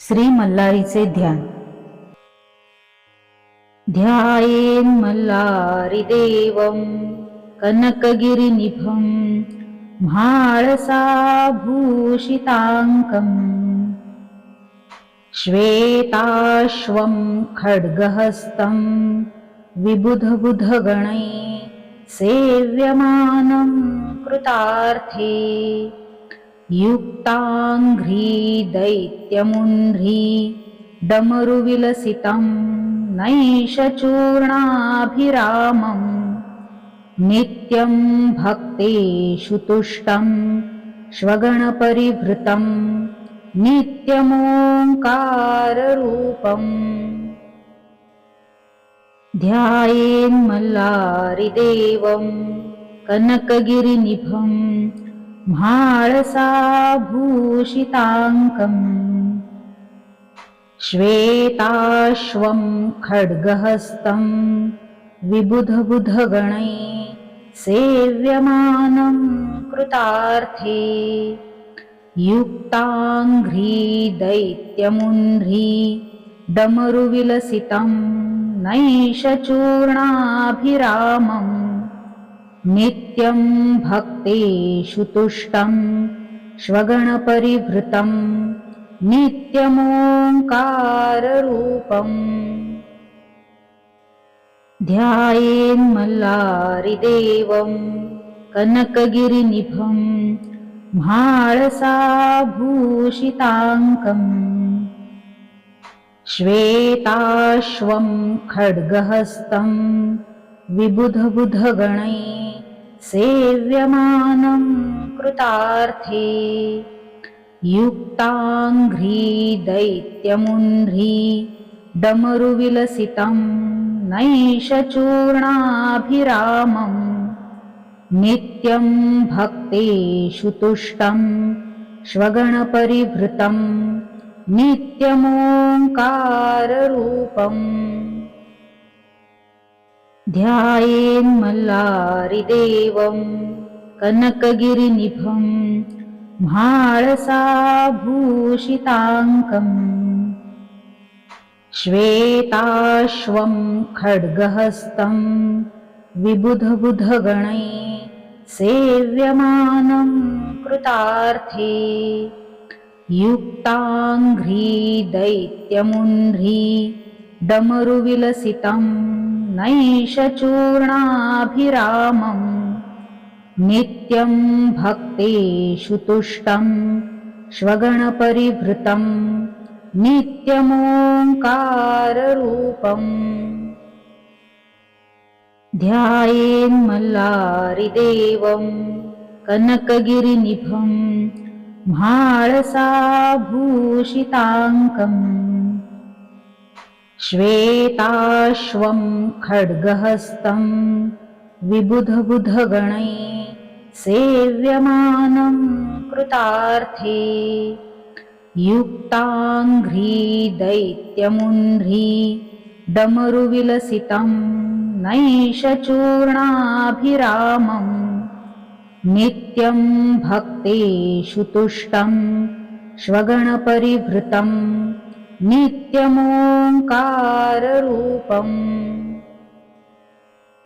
श्री मल्लारीचे ध्यान. ध्यायेन मल्लारिदेवं कनकगिरिनिभं म्हाळसाभूषिताङ्कम् श्वेताश्वं खड्गहस्तं विबुधबुधगणै सेव्यमानं कृतार्थे. युक्ताङ्घ्री दैत्यमुह्री डमरुविलसितं नैषचूर्णाभिरामम् नित्यं भक्तेषु तुष्टं श्वगणपरिभृतं नित्यमोङ्काररूपम्। ध्यायेन्मल्लारिदेवं कनकगिरिनिभम् म्हाळसाभूषिताङ्कम् श्वेताश्वं खड्गहस्तं विबुधबुधगणै सेव्यमानं कृतार्थे युक्ताङ्घ्री दैत्यमुह्री डमरुविलसितं नैषचूर्णाभिरामम् नित्यं भक्तेषु तुष्टं श्वगणपरिभृतं नित्यमोङ्काररूपम् ध्यायेन्मल्लारिदेवं कनकगिरिनिभं म्हाळसाभूषिताङ्कम् श्वेताश्वं खड्गहस्तं विबुधबुधगणै सेव्यमानं कृतार्थे युक्ताङ्घ्री दैत्यमुह्री डमरुविलसितं नैषचूर्णाभिरामम् नित्यं भक्तेषु तुष्टं श्वगणपरिभृतं नित्यमोङ्काररूपम् ध्यायेन्मल्लारिदेवं कनकगिरिनिभं म्हाळसाभूषिताङ्कम् श्वेताश्वं खड्गहस्तं विबुधबुधगणै सेव्यमानं कृतार्थे युक्ताङ्घ्री दैत्यमुह्री डमरुविलसितं नैषचूर्णाभिरामम् नित्यं भक्तेषु तुष्टं श्वगणपरिभृतं नित्यमोङ्काररूपम्। ध्यायेन्मल्लारिदेवं कनकगिरिनिभं म्हाळसाभूषिताङ्कम् श्वेताश्वं खड्गहस्तं विबुधबुधगणै सेव्यमानं कृतार्थे। युक्ताङ्घ्री दैत्यमुह्री डमरुविलसितं नैषचूर्णाभिरामम् नित्यं भक्तेषु तुष्टं श्वगणपरिभृतं नित्यमोङ्काररूपम्